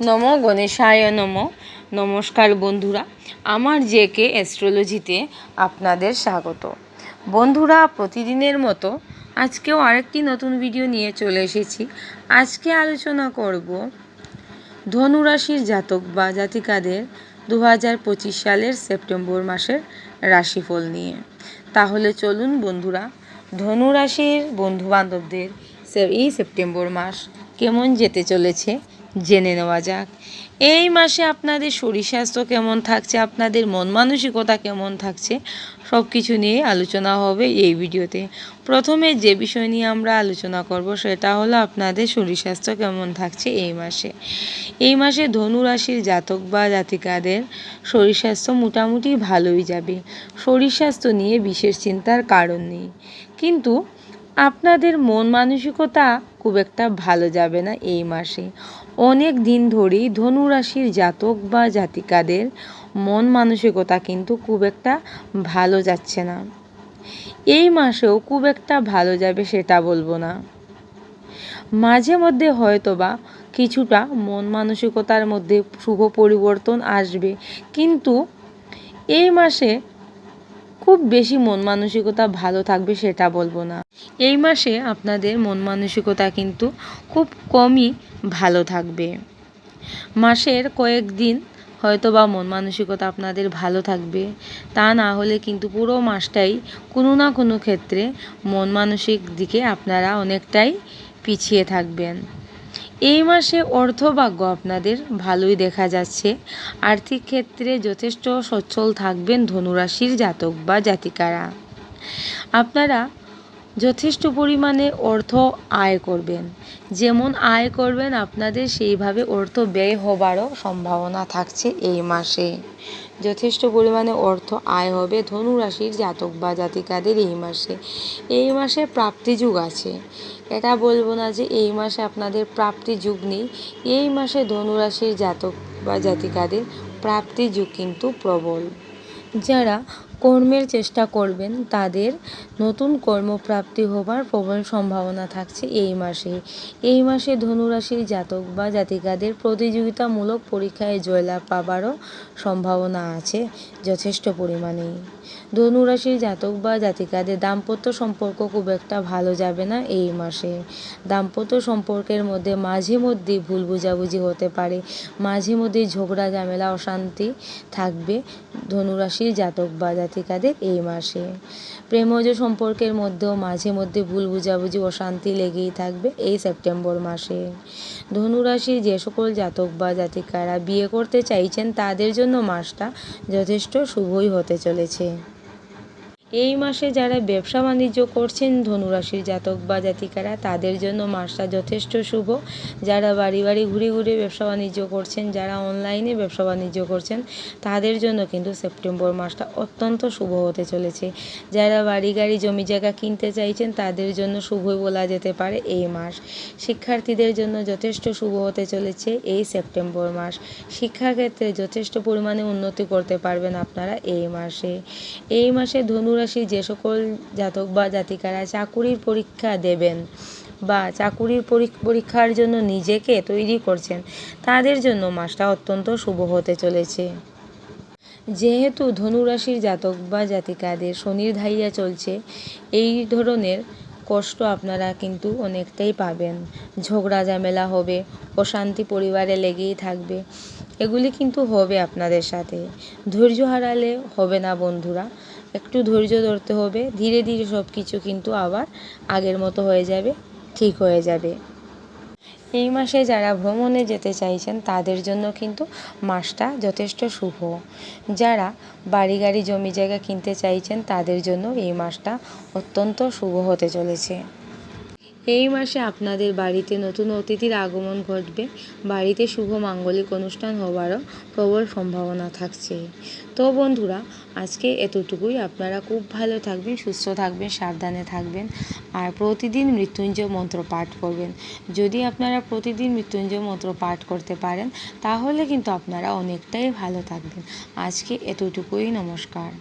নম গণেশায় নম। নমস্কার বন্ধুরা, আমার জে কে অ্যাস্ট্রোলজিতে আপনাদের স্বাগত। বন্ধুরা, প্রতিদিনের মতো আজকেও আরেকটি নতুন ভিডিও নিয়ে চলে এসেছি। আজকে আলোচনা করব ধনুরাশির জাতক বা জাতিকাদের দু হাজার পঁচিশ সালের সেপ্টেম্বর মাসের রাশিফল নিয়ে। তাহলে চলুন বন্ধুরা, ধনুরাশির বন্ধুবান্ধবদের এই সেপ্টেম্বর মাস কেমন যেতে চলেছে জেনে নেওয়া যাক। এই মাসে আপনাদের শরীর স্বাস্থ্য কেমন থাকছে? আপনাদের মন মানসিকতা কেমন থাকছে? সব কিছু নিয়ে আলোচনা হবে এই ভিডিওতে। প্রথমে যে বিষয় নিয়ে আমরা আলোচনা করব, সেটা হলো আপনাদের শরীর স্বাস্থ্য কেমন থাকছে এই মাসে। এই মাসে ধনু রাশির জাতক বা জাতিকাদের শরীর স্বাস্থ্য মোটামুটি ভালোই যাবে। শরীর স্বাস্থ্য নিয়ে বিশেষ চিন্তার কারণ নেই। কিন্তু আপনাদের মন মানসিকতা খুব একটা ভালো যাবে না এই মাসে। অনেক দিন ধরেই ধনুরাশির জাতক বা জাতিকাদের মন মানসিকতা কিন্তু খুব একটা ভালো যাচ্ছে না। এই মাসেও খুব একটা ভালো যাবে সেটা বলব না। মাঝে মধ্যে হয়তো বা কিছুটা মন মানসিকতার মধ্যে শুভ পরিবর্তন আসবে। কিন্তু এই মাসে খুব বেশি মন মানসিকতা ভালো থাকবে সেটা বলব না। এই মাসে আপনাদের মন মানসিকতা কিন্তু খুব কমই ভালো থাকবে। মাসের কয়েকদিন হয়তো বা মন মানসিকতা আপনাদের ভালো থাকবে। তা না হলে কিন্তু পুরো মাসটাই কোনো না কোনো ক্ষেত্রে মন মানসিক দিকে আপনারা অনেকটাই পিছিয়ে থাকবেন। এই মাসে অর্থভাগ্য আপনাদের ভালোই দেখা যাচ্ছে। আর্থিক ক্ষেত্রে যথেষ্ট সচ্ছল থাকবেন ধনুরাশির জাতক বা জাতিকারা। আপনারা যথেষ্ট পরিমাণে অর্থ আয় করবেন। যেমন আয় করবেন, আপনাদের সেইভাবে অর্থ ব্যয় হবারও সম্ভাবনা থাকছে এই মাসে। যথেষ্ট পরিমাণে অর্থ আয় হবে ধনুরাশির জাতক বা জাতিকাদের এই মাসে। এই মাসে প্রাপ্তি যুগ আছে। এটা বলব না যে এই মাসে আপনাদের প্রাপ্তি যুগ নেই। এই মাসে ধনুরাশির জাতক বা জাতিকাদের প্রাপ্তি যুগ কিন্তু প্রবল। যারা কর্মের চেষ্টা করবেন, তাদের নতুন কর্মপ্রাপ্তি হবার প্রবল সম্ভাবনা থাকছে এই মাসে। এই মাসে ধনুরাশির জাতক বা জাতিকাদের প্রতিযোগিতামূলক পরীক্ষায় জয়লাভ পাবারও সম্ভাবনা আছে যথেষ্ট পরিমাণে। ধনুরাশির জাতক বা জাতিকাদের দাম্পত্য সম্পর্ক খুব একটা ভালো যাবে না এই মাসে। দাম্পত্য সম্পর্কের মধ্যে মাঝে মধ্যে ভুল বুঝাবুঝি হতে পারে, মাঝে মধ্যে ঝগড়া, ঝামেলা, অশান্তি থাকবে ধনুরাশির জাতক বা জাতিকাদের এই মাসে। প্রেমজ সম্পর্কের মধ্যেও মাঝে মধ্যে ভুল বুঝাবুঝি অশান্তি লেগেই থাকবে এই সেপ্টেম্বর মাসে। ধনুরাশির যে সকল জাতক বা জাতিকারা বিয়ে করতে চাইছেন, তাদের জন্য মাসটা যথেষ্ট শুভই হতে চলেছে। এই মাসে যারা ব্যবসা বাণিজ্য করছেন, ধনুরাশির জাতক বা জাতিকারা, তাদের জন্য মাসটা যথেষ্ট শুভ। যারা বাড়ি বাড়ি ঘুরে ঘুরে ব্যবসা বাণিজ্য করছেন, যারা অনলাইনে ব্যবসা বাণিজ্য করছেন, তাদের জন্য কিন্তু সেপ্টেম্বর মাসটা অত্যন্ত শুভ হতে চলেছে। যারা বাড়ি গাড়ি জমি জায়গা কিনতে চাইছেন, তাদের জন্য শুভই বলা যেতে পারে এই মাস। শিক্ষার্থীদের জন্য যথেষ্ট শুভ হতে চলেছে এই সেপ্টেম্বর মাস। শিক্ষাক্ষেত্রে যথেষ্ট পরিমাণে উন্নতি করতে পারবেন আপনারা এই মাসে। এই মাসে ধনু রাশি যে সকল জাতক বা জাতিকারা চাকুরির পরীক্ষা দেবেন বা চাকুরির পরীক্ষার জন্য নিজেকে তৈরি করছেন, তাদের জন্য মাসটা অত্যন্ত শুভ হতে চলেছে। যেহেতু ধনুরাশির জাতক বা জাতিকাদের শনির ধাইয়া চলছে, এই ধরনের কষ্ট আপনারা কিন্তু অনেকটাই পাবেন। ঝগড়া ঝামেলা হবে, অশান্তি পরিবারে লেগেই থাকবে, এগুলি কিন্তু হবে আপনাদের সাথে। ধৈর্য হারালে হবে না বন্ধুরা। একটু ধৈর্য ধরতে হবে। ধীরে ধীরে সব কিছু কিন্তু আবার আগের মতো হয়ে যাবে, ঠিক হয়ে যাবে। এই মাসে যারা ভ্রমণে যেতে চাইছেন, তাদের জন্য কিন্তু মাসটা যথেষ্ট শুভ। যারা বাড়ি গাড়ি জমি জায়গা কিনতে চাইছেন, তাদের জন্য এই মাসটা অত্যন্ত শুভ হতে চলেছে। এই মাসে আপনাদের বাড়িতে নতুন অতিথির আগমন ঘটবে। বাড়িতে শুভ মাঙ্গলিক অনুষ্ঠান হওয়ারও প্রবল সম্ভাবনা থাকছে। তো বন্ধুরা, আজকে এতটুকুই। আপনারা খুব ভালো থাকবেন, সুস্থ থাকবেন, সাবধানে থাকবেন আর প্রতিদিন মৃত্যুঞ্জয় মন্ত্র পাঠ করবেন। যদি আপনারা প্রতিদিন মৃত্যুঞ্জয় মন্ত্র পাঠ করতে পারেন, তাহলে কিন্তু আপনারা অনেকটাই ভালো থাকবেন। আজকে এতটুকুই। নমস্কার।